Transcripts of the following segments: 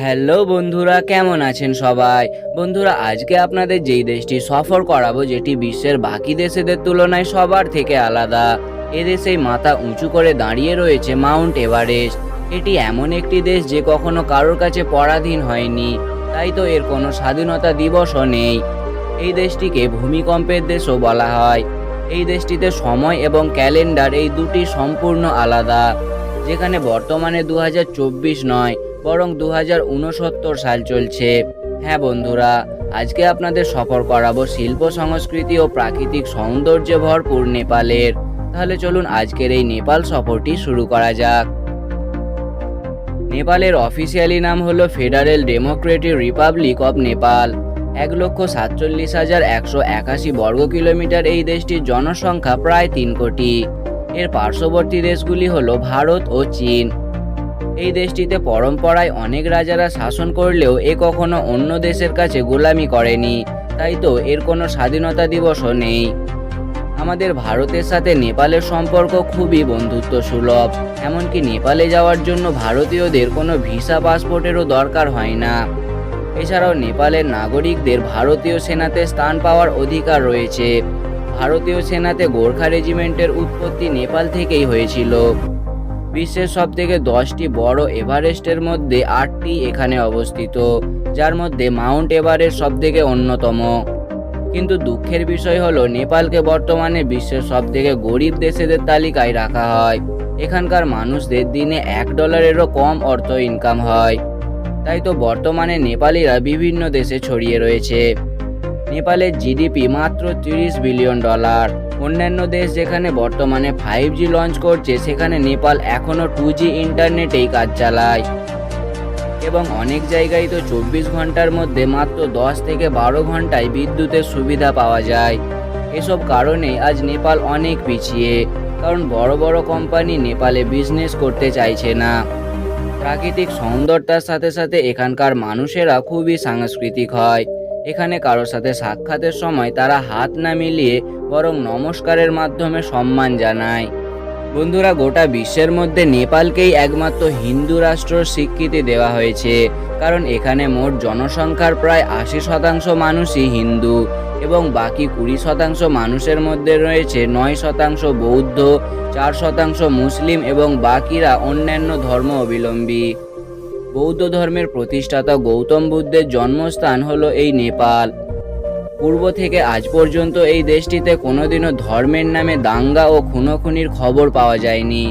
Hello বন্ধুরা, কেমন আছেন সবাই? বন্ধুরা, আজকে আপনাদের যেই দেশটি সফর করাবো, যেটি বিশ্বের বাকি দেশেদের তুলনায় সবার থেকে আলাদা। এদেশেই মাথা উঁচু করে দাঁড়িয়ে রয়েছে মাউন্ট এভারেস্ট। এটি এমন একটি দেশ যে কখনো কারোর কাছে পরাধীন হয়নি। তাই তো এর কোনো স্বাধীনতা দিবসও নেই। এই দেশটিকে ভূমিকম্পের দেশও বলা হয়। এই দেশটিতে সময় এবং ক্যালেন্ডার এই দুটি সম্পূর্ণ আলাদা, যেখানে বর্তমানে দু নয় বরং দু হাজার উনসত্তর সাল চলছে। হ্যাঁ বন্ধুরা, আজকে আপনাদের সফর করাবো শিল্প, সংস্কৃতি ও প্রাকৃতিক সৌন্দর্যে ভরপুর নেপালের। তাহলে চলুন আজকের এই নেপাল সফরটি শুরু করা যাক। নেপালের অফিসিয়ালি নাম হলো federal democratic republic of Nepal. এক লক্ষ সাতচল্লিশ হাজার একশো একাশি বর্গ কিলোমিটার এই দেশটির জনসংখ্যা প্রায় তিন কোটি। এর পার্শ্ববর্তী দেশগুলি হলো ভারত ও চীন। এই দেশটিতে পরম্পরায় অনেক রাজারা শাসন করলেও এ কখনো অন্য দেশের কাছে গোলামি করেনি। তাই তো এর কোনো স্বাধীনতা দিবসও নেই। আমাদের ভারতের সাথে নেপালের সম্পর্ক খুবই বন্ধুত্ব সুলভ এমনকি নেপালে যাওয়ার জন্য ভারতীয়দের কোনো ভিসা পাসপোর্টেরও দরকার হয় না। এছাড়াও নেপালের নাগরিকদের ভারতীয় সেনাতে স্থান পাওয়ার অধিকার রয়েছে। ভারতীয় সেনাতে গোর্খা রেজিমেন্টের উৎপত্তি নেপাল থেকেই হয়েছিল। বিশ্বের সবথেকে দশটি বড় এভারেস্টের মধ্যে আটটি এখানে অবস্থিত, যার মধ্যে মাউন্ট এভারেস্ট সবথেকে অন্যতম। কিন্তু দুঃখের বিষয় হলো, নেপালকে বর্তমানে বিশ্বের সবথেকে গরিব দেশেদের তালিকায় রাখা হয়। এখানকার মানুষদের দিনে এক ডলারেরও কম অর্থ ইনকাম হয়। তাই তো বর্তমানে নেপালিরা বিভিন্ন দেশে ছড়িয়ে রয়েছে। নেপালের জিডিপি মাত্র তিরিশ বিলিয়ন ডলার। অন্যান্য দেশ যেখানে বর্তমানে ফাইভ জি লঞ্চ করছে, সেখানে নেপাল এখনও টু জি ইন্টারনেটেই কাজ চালায়। এবং অনেক জায়গায় তো চব্বিশ ঘণ্টার মধ্যে মাত্র দশ থেকে বারো ঘন্টায় বিদ্যুতের সুবিধা পাওয়া যায়। এসব কারণে আজ নেপাল অনেক পিছিয়ে, কারণ বড় বড় কোম্পানি নেপালে বিজনেস করতে চাইছে না। প্রাকৃতিক সৌন্দর্যতার সাথে সাথে এখানকার মানুষেরা খুবই সাংস্কৃতিক হয়। এখানে কারোর সাথে সাক্ষাতের সময় তারা হাত না মিলিয়ে বরং নমস্কারের মাধ্যমে সম্মান জানায়। বন্ধুরা, গোটা বিশ্বের মধ্যে নেপালকেই একমাত্র হিন্দু রাষ্ট্র স্বীকৃতি দেওয়া হয়েছে, কারণ এখানে মোট জনসংখ্যার প্রায় আশি শতাংশ মানুষই হিন্দু এবং বাকি কুড়ি শতাংশ মানুষের মধ্যে রয়েছে নয় শতাংশ বৌদ্ধ, চার শতাংশ মুসলিম এবং বাকিরা অন্যান্য ধর্ম অবলম্বী। বৌদ্ধ ধর্মের প্রতিষ্ঠাতা গৌতম বুদ্ধের জন্মস্থান হলো এই নেপাল। পূর্ব থেকে আজ পর্যন্ত এই দেশটিতে কোনোদিনও ধর্মের নামে দাঙ্গা ও খুনোখুনির খবর পাওয়া যায়নি।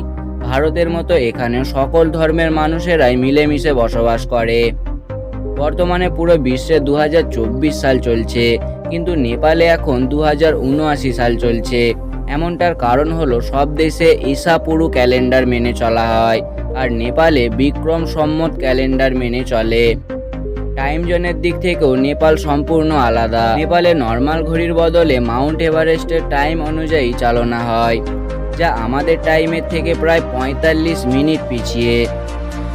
ভারতের মতো এখানে সকল ধর্মের মানুষেরাই মিলেমিশে বসবাস করে। বর্তমানে পুরো বিশ্বে দু হাজার চব্বিশ সাল চলছে, কিন্তু নেপালে এখন দু হাজার উনআশি সাল চলছে। এমনটার কারণ হলো সব দেশে ঈশাপুরু ক্যালেন্ডার মেনে চলা হয়। আর নেপালে বিক্রম সম্মত ক্যালেন্ডার মেনে চলে। টাইম জোনের দিক থেকেও নেপাল সম্পূর্ণ আলাদা। নেপালে নর্মাল ঘড়ির বদলে মাউন্ট এভারেস্টের টাইম অনুযায়ী চালনা হয়, যা আমাদের টাইমের থেকে প্রায় পঁয়তাল্লিশ মিনিট পিছিয়ে।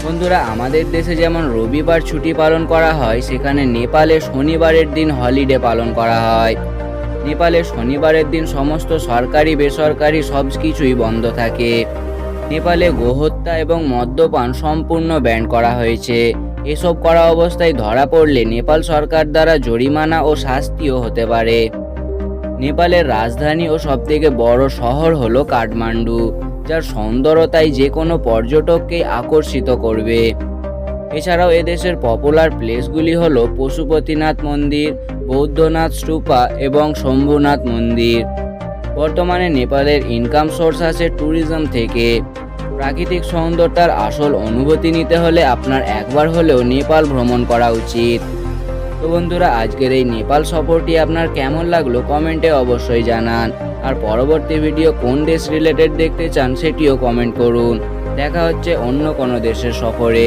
বন্ধুরা, আমাদের দেশে যেমন রবিবার ছুটি পালন করা হয়, সেখানে নেপালে শনিবারের দিন হলিডে পালন করা হয়। নেপালে শনিবারের দিন সমস্ত সরকারি, বেসরকারি সব কিছুই বন্ধ থাকে। নেপালে গোহত্যা এবং মদ্যপান সম্পূর্ণ ব্যান করা হয়েছে। এসব করা অবস্থায় ধরা পড়লে নেপাল সরকার দ্বারা জরিমানা ও শাস্তিও হতে পারে। নেপালের রাজধানী ও সবথেকে বড় শহর হলো কাঠমান্ডু, যার সৌন্দর্যতাই যে কোনো পর্যটককে আকর্ষিত করবে। এছাড়াও এদেশের পপুলার প্লেসগুলি হলো পশুপতিনাথ মন্দির, বৌদ্ধনাথ স্তূপা এবং শম্ভুনাথ মন্দির। বর্তমানে নেপালের ইনকাম সোর্স আছে ট্যুরিজম থেকে। প্রাকৃতিক সৌন্দর্যতার আসল অনুভূতি নিতে হলে আপনার একবার হলেও নেপাল ভ্রমণ করা উচিত। তো বন্ধুরা, আজকের এই নেপাল সফরটি আপনার কেমন লাগল কমেন্টে অবশ্যই জানান। আর পরবর্তী ভিডিও কোন দেশ রিলেটেড দেখতে চান সেটিও কমেন্ট করুন। দেখা হচ্ছে অন্য কোনো দেশের সফরে।